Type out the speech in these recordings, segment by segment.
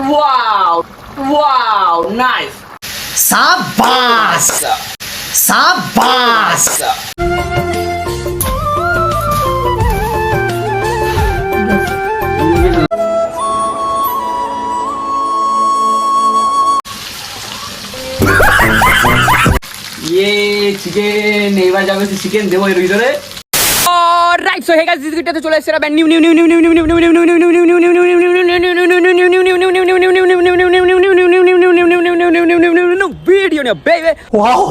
Wow wow nice সাবাস সাবাস ইয়ে চিকেন এবার যাবে চিকেন দেবো এর ভিতরে right so hey guys this গিটাতে চলে এসেছে new new new new new new new new new new new new new new video নিয়ে বেবে ওয়াও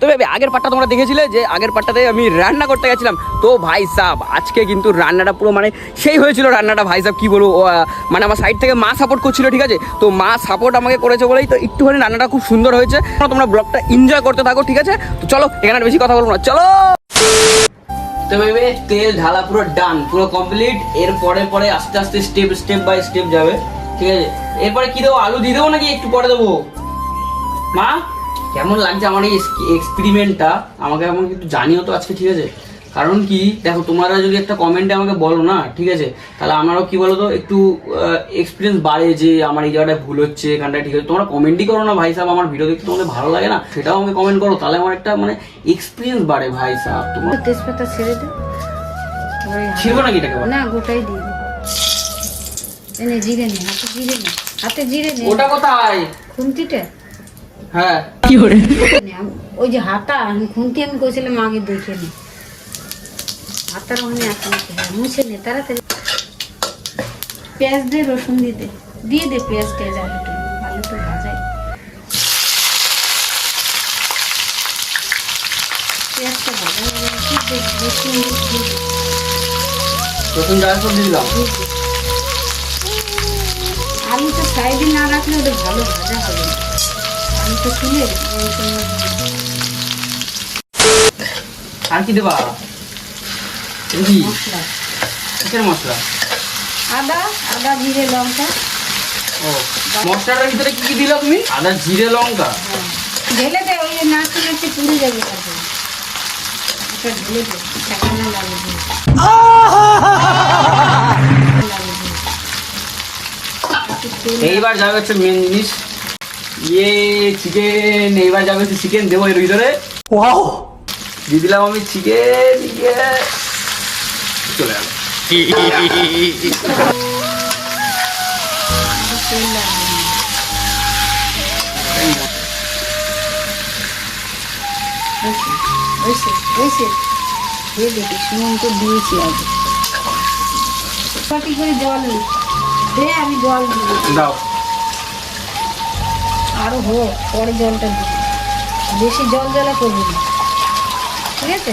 তো বেবে আগের পার্টটা তোমরা দেখেছিলে যে আগের পার্টটাতে আমি রান্না করতে গেছিলাম তো ভাই সাহ আজকে কিন্তু রান্নাটা পুরো মানে সেই হয়েছিল রান্নাটা ভাই সাহ কি বলব মানে আমার সাইড থেকে মা সাপোর্ট করছিল ঠিক আছে তো মা সাপোর্ট আমাকে করেছে বলেই তো একটুখানি রান্নাটা খুব সুন্দর হয়েছে তোমরা ব্লগটা এনজয় করতে থাকো ঠিক আছে তো চলো এখানে বেশি কথা বলব না চলো তো ভেবে তেল, ঢালা পুরো ডান পুরো কমপ্লিট এর পরে পরে আস্তে আস্তে স্টেপ স্টেপ বাই স্টেপ যাবে, ঠিক আছে? এরপরে কি দেবো, আলু দিয়ে দেবো নাকি একটু পরে দেবো? মা, কেমন লাগছে আমার এই এক্সপেরিমেন্টটা আমাকে এমন একটু জানিও তো আজকে, ঠিক আছে? কারণ কি দেখো তোমরা যদি একটা কমেন্টে আমাকে বলো না ঠিক আছে? তাহলে আমারও কি বলো তো একটু এক্সপিরিয়েন্স বাড়ে যে আমার এই জায়গাটায় ভুল হচ্ছে এখানটায় ঠিক আছে তোমরা কমেন্টই করো না ভাই সাহেব আমার ভিডিও দেখতে তোমাদের ভালো লাগে না সেটাও আমাকে কমেন্ট করো। তাহলে আমার একটা মানে এক্সপিরিয়েন্স বাড়ে ভাই সাহেব তোমার। তেজপাতা ছেড়ে দে। ছিড়বো নাকি এটাকে না গোটাই দিয়ে এনে জিরে নে হাতে জিরে নে। হাতে জিরে নে। ওটা কোথায়? খুন্তিটা হ্যাঁ। নে, আম- ওই যে হাতা আমি খুন্তি আমি কইছিলাম আগে দেখে নে। হাতার ওখানে এখন হ্যাঁ মুছে নে তাড়াতাড়ি। পেঁয়াজ দে রসুন দিয়ে দে। দিয়ে দে পেঁয়াজ টেয়াজ আলুটা আলুটা ভাজাই। পেঁয়াজটা ভাজা রসুন রসুন দিলাম। আলুটা সাইডে না রাখলে ওটা ভালো ভাজা হবে আলুটা তুলে আর কি দেবা? মশলা। কিসের মশলা? আদা আদা জিরে লঙ্কা। ও মশলাটার ভিতরে কি কি দিলা তুমি? আদা জিরে লঙ্কা। হ্যাঁ। ঢেলে দে ওই নাচতে নাচতে পুড়ে যাবে ঢেলে দে এইবার যাবে হচ্ছে মেন জিনিস। ইয়ে চিকেন এইবার যাবে হচ্ছে চিকেন দেবো এর ভিতরে। ওয়াও দিয়ে দিলাম আমি চিকেন ইয়ে। চলে গেল সুমন্ত আমি জল দাও। আরও হোক, পরে জলটা দিই বেশি জল জ্বালা করবি না। ঠিক আছে?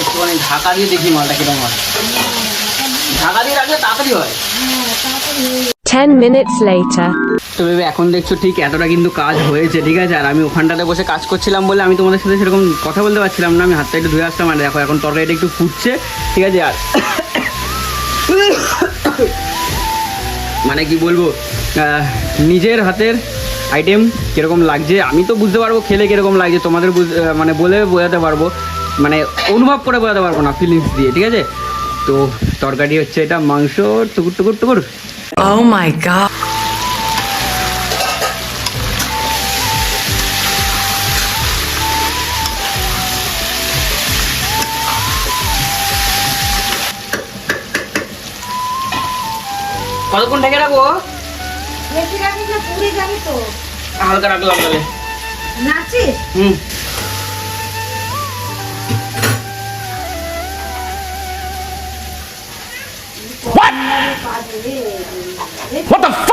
একটুখানি ঢাকা দিয়ে দেখি মালটা কীরকম হয় ঢাকা দিয়ে রাখলে তাড়াতাড়ি হয় হ্যাঁ তাড়াতাড়ি হয়ে যাবে। 10 minutes later. তো ভেবে এখন দেখছ ঠিক এতটা কিন্তু কাজ হয়েছে, ঠিক আছে? আর আমি ওখানটাতে বসে কাজ করছিলাম বলে আমি তোমাদের সাথে সেরকম কথা বলতে পারছিলাম না, আমি হাতটা একটু ধুয়ে আসলাম, আর দেখো, এখন তরকারিটা একটু ফুটছে, ঠিক আছে? আর মানে কি বলব নিজের হাতের আইটেম কীরকম লাগছে, আমি তো বুঝতে পারব খেলে কীরকম লাগছে, তোমাদের মানে বলে বোঝাতে পারব মানে অনুভব করে বোঝাতে পারব না ফিলিংস দিয়ে, ঠিক আছে? তো তরকারি হচ্ছে এটা, মাংস, টুকুর টুকুর টুকুর। Oh my god. কতক্ষণ ঢেকে রাখব? বেশি রাখিস না পুড়ে যাবে তো। হালকা রাখলাম তাহলে। নাচিস? হুম।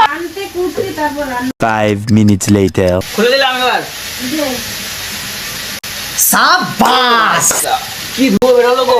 আনতে কুটতে তারপর Five minutes later. খুলে দিলাম এবার। সাবাস কি ধুয়ো বেরোলো গো?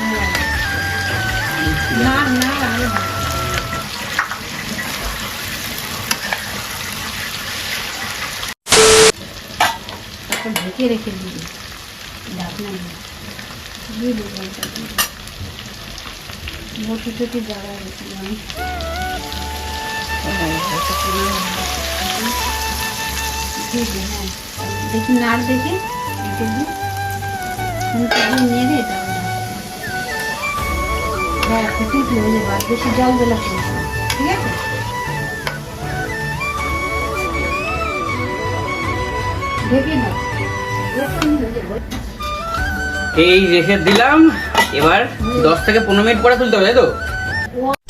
না মেরে মেরে জল এই ছোট্ট একটুখানি নিয়ে নেব ছোটটা টেস্ট করার মতো না না আরে না। তারপর ঢেকে রেখে দিবি ঢাকনা দিয়ে দিয়ে দেবো জলটা দিয়ে দেবো। বসে থেকে জায়গা গেছি আমি দিয়ে দে হ্যাঁ দেখি নাড় দেখে দেখে দিই ফোনটা দিয়ে নেড়ে তারপর ঢাকতে হবে। এই রেখে দিলাম। এবার দশ থেকে পনেরো মিনিট পরে তুলতে হবে তাই তো?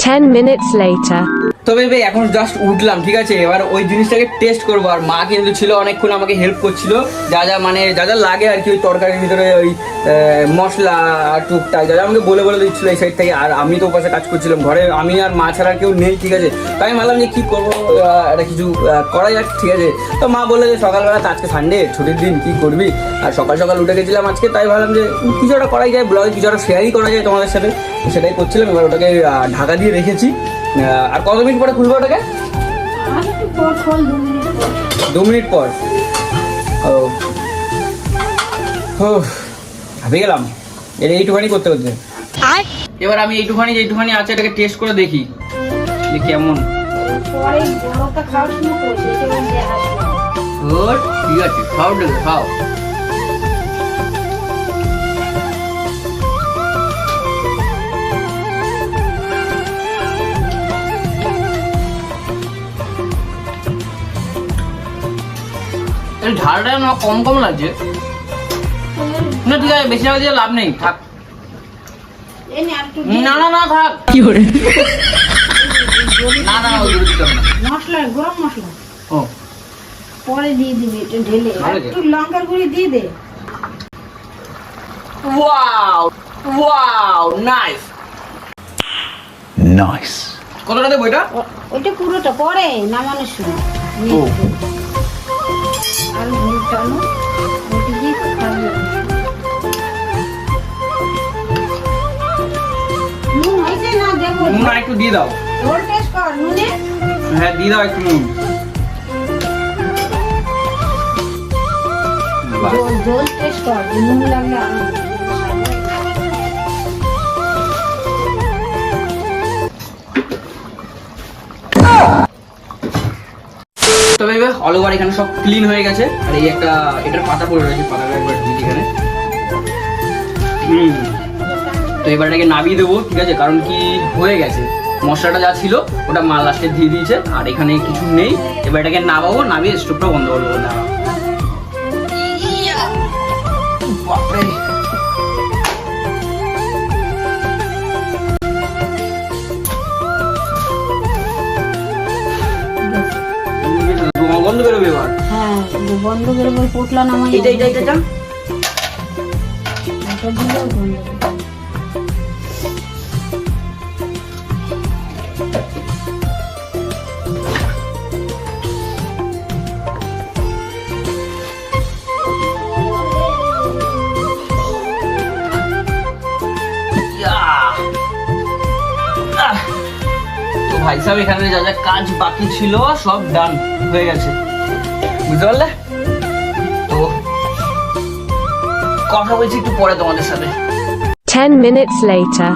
10 minutes later. তো বেবে এখন জাস্ট উঠলাম, ঠিক আছে? এবার ওই জিনিসটাকে টেস্ট করব। আর মা কিন্তু ছিল অনেকক্ষণ আমাকে হেল্প করছিল। যা যা মানে যা যা লাগে আর কি, ওই তরকারির ভিতরে ওই মশলা টুকটাক, যা যা আমাকে বলে বলে দিচ্ছিল এই সাইড থেকে। আর আমি তো ওপাশে কাজ করছিলাম ঘরে, আমি আর মা ছাড়া কেউ নেই, ঠিক আছে? তাই আমি ভাবলাম যে কী করব একটা কিছু করা যাক, ঠিক আছে? তো মা বলল যে সকালবেলা আজকে সানডে ছুটির দিন, কী করবি? আর সকাল সকাল উঠে গেছিলাম আজকে, তাই ভাবলাম যে কিছু একটা করাই যায় ব্লগে কিছু একটা শেয়ারই করা যায় তোমাদের সাথে। সেটাই করছিলাম, এবার ওটাকে ঢাকা দিয়ে রেখেছি। আর কত মিনিট পরে খুলবো ওটাকে? দু মিনিট পর। ও। ও ভাবে গেলাম। এটা এইটুখানি করতে করতে এবার আমি এইটুখানি যে এইটুখানি আছে এটাকে টেস্ট করে দেখি। যে কেমন। ও ঠিক আছে। খাও খাও। এই ঝালটা না কম কম লাগছে। না ঠিক আছে বেশি দিয়ে লাভ নেই থাক। এই নে আর একটু না না না থাক। কি করে? না না মশলা গরম মশলা। ও। পরে দিয়ে দিবি এটা ঢেলে। একটু লঙ্কার গুঁড়ি দিয়ে দে। Wow wow nice. Nice. কতটা দেবো এটা? ওইটা পুরোটা পরে নামানোর সময়। ও। আর ঝোল টানো দিয়ে খাবি নুন আর একটু দিয়ে দাও। ঝোল টেস্ট কর নুনে। হ্যাঁ দিয়ে দাও একটু নুন। ঝোল টেস্ট কর নুন লাগলে অল ওভার এখানে সব ক্লিন হয়ে গেছে। আর এই একটা এটার পাতা পড়ে রয়েছে পাতাটা একবার এখানে। হুম। তো এবার এটাকে নামিয়ে দেবো ঠিক আছে? কারণ কি হয়ে গেছে? মশলাটা যা ছিল ওটা মাল লাস্টে দিয়ে দিয়েছে আর এখানে কিছু নেই। এবার এটাকে নামাবো নামিয়ে স্টোভটা বন্ধ করব না বাপরে। হ্যাঁ বন্ধ করে বই পোটলা নামাই এটা। এটা! তো ভাই সাহেব এখানে যা যা কাজ বাকি ছিল সব ডান হয়ে গেছে বুঝতে পারলে তো কথা বলছি একটু পরে তোমাদের সাথে। 10 minutes later.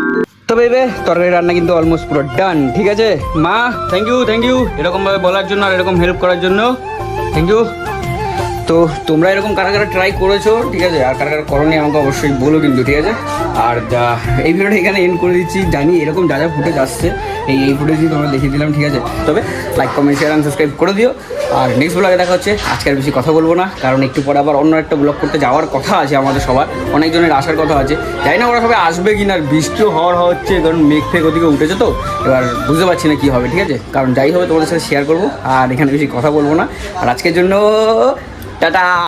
তবে বেবে তরকারি রান্না কিন্তু অলমোস্ট পুরো ডান ঠিক আছে? মা থ্যাংক ইউ থ্যাংক ইউ এরকমভাবে বলার জন্য আর এরকম হেল্প করার জন্য। থ্যাংক ইউ তো তোমরা এরকম কারা কারা ট্রাই করেছ, ঠিক আছে? আর কারা কারা করনি আমাকে অবশ্যই বলো কিন্তু, ঠিক আছে? আর এই ভিডিওটা এখানে এন্ড করে দিচ্ছি। জানি এরকম যা যা ফুটেজ আসছে, এই এই ফুটেজই তোমরা দেখিয়ে দিলাম, ঠিক আছে? তবে লাইক কমেন্ট শেয়ার সাবস্ক্রাইব করে দিও। আর নেক্সট ব্লগে দেখা হচ্ছে। আজকে আর বেশি কথা বলব না, কারণ একটু পরে আবার অন্য একটা ব্লগ করতে যাওয়ার কথা আছে আমাদের সবার। অনেকজনের আসার কথা আছে। জানি না ওরা সবাই আসবে কি না আর বৃষ্টিও হওয়ার হচ্ছে, কারণ মেঘ ফেঘ ওদিকে উঠেছে তো। এবার বুঝতে পারছি না কী হবে, ঠিক আছে? কারণ যাই হবে, তোমাদের সাথে শেয়ার করব, আর এখানে বেশি কথা বলব না। আর আজকের জন্য 哒哒